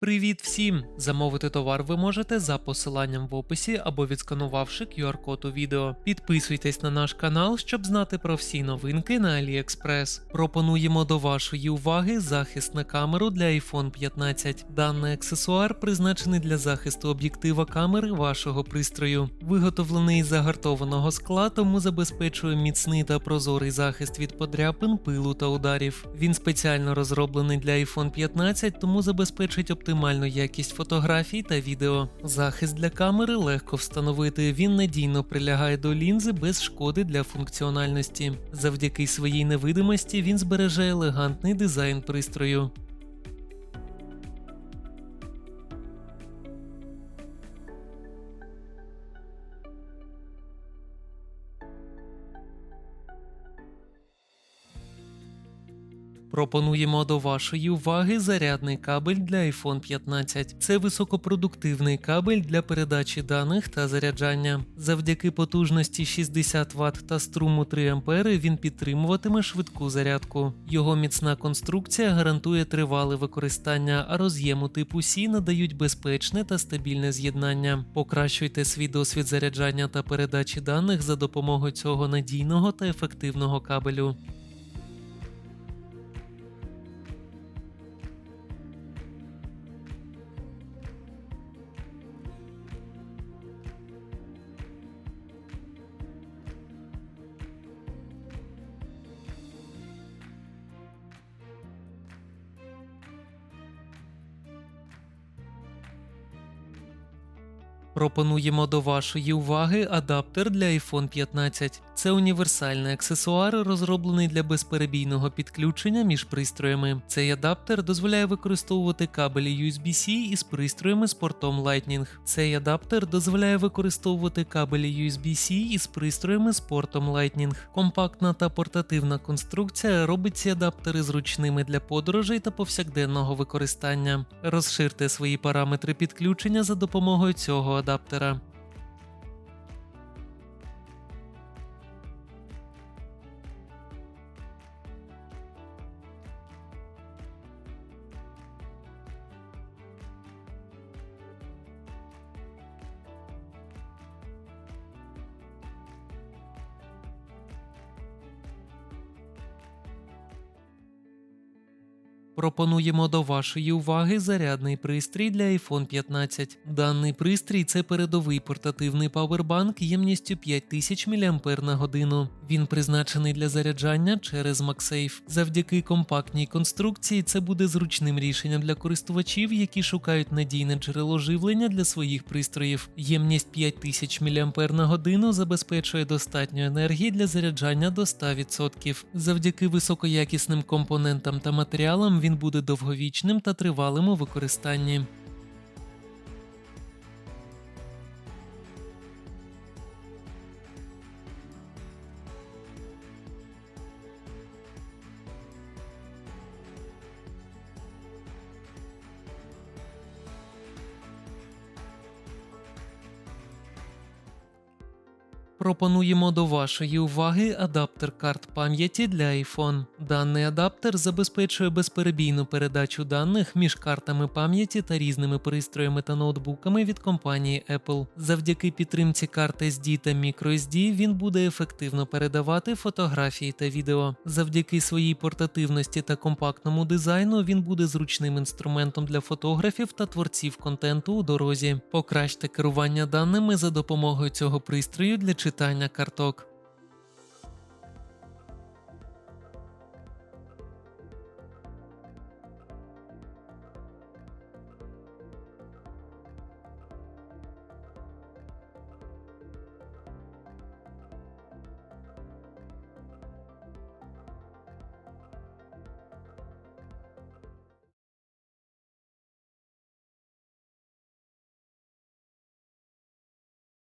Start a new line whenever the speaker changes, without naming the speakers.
Привіт всім! Замовити товар ви можете за посиланням в описі або відсканувавши QR-код у відео. Підписуйтесь на наш канал, щоб знати про всі новинки на AliExpress. Пропонуємо до вашої уваги захист на камеру для iPhone 15. Даний аксесуар призначений для захисту об'єктива камери вашого пристрою. Виготовлений із загартованого скла, тому забезпечує міцний та прозорий захист від подряпин, пилу та ударів. Він спеціально розроблений для iPhone 15, тому забезпечить оптимальну якість фотографій та відео. Захист для камери легко встановити. Він надійно прилягає до лінзи без шкоди для функціональності. Завдяки своїй невидимості він збереже елегантний дизайн пристрою. Пропонуємо до вашої уваги зарядний кабель для iPhone 15. Це високопродуктивний кабель для передачі даних та заряджання. Завдяки потужності 60 Вт та струму 3 А він підтримуватиме швидку зарядку. Його міцна конструкція гарантує тривале використання, а роз'єму типу C надають безпечне та стабільне з'єднання. Покращуйте свій досвід заряджання та передачі даних за допомогою цього надійного та ефективного кабелю. Пропонуємо до вашої уваги адаптер для iPhone 15. Це універсальний аксесуар, розроблений для безперебійного підключення між пристроями. Цей адаптер дозволяє використовувати кабелі USB-C із пристроями з портом Lightning. Цей адаптер дозволяє використовувати кабелі USB-C із пристроями з портом Lightning. Компактна та портативна конструкція робить ці адаптери зручними для подорожей та повсякденного використання. Розширте свої параметри підключення за допомогою цього адаптера адаптера. Пропонуємо до вашої уваги зарядний пристрій для iPhone 15. Даний пристрій це передовий портативний павербанк ємністю 5000 мАч. Він призначений для заряджання через MagSafe. Завдяки компактній конструкції це буде зручним рішенням для користувачів, які шукають надійне джерело живлення для своїх пристроїв. Ємність 5000 мАч забезпечує достатньо енергії для заряджання до 100%. Завдяки високоякісним компонентам та матеріалам він буде довговічним та тривалим у використанні. Пропонуємо до вашої уваги адаптер карт пам'яті для iPhone. Даний адаптер забезпечує безперебійну передачу даних між картами пам'яті та різними пристроями та ноутбуками від компанії Apple. Завдяки підтримці карт SD та microSD він буде ефективно передавати фотографії та відео. Завдяки своїй портативності та компактному дизайну він буде зручним інструментом для фотографів та творців контенту у дорозі. Покращте керування даними за допомогою цього пристрою для читання карток.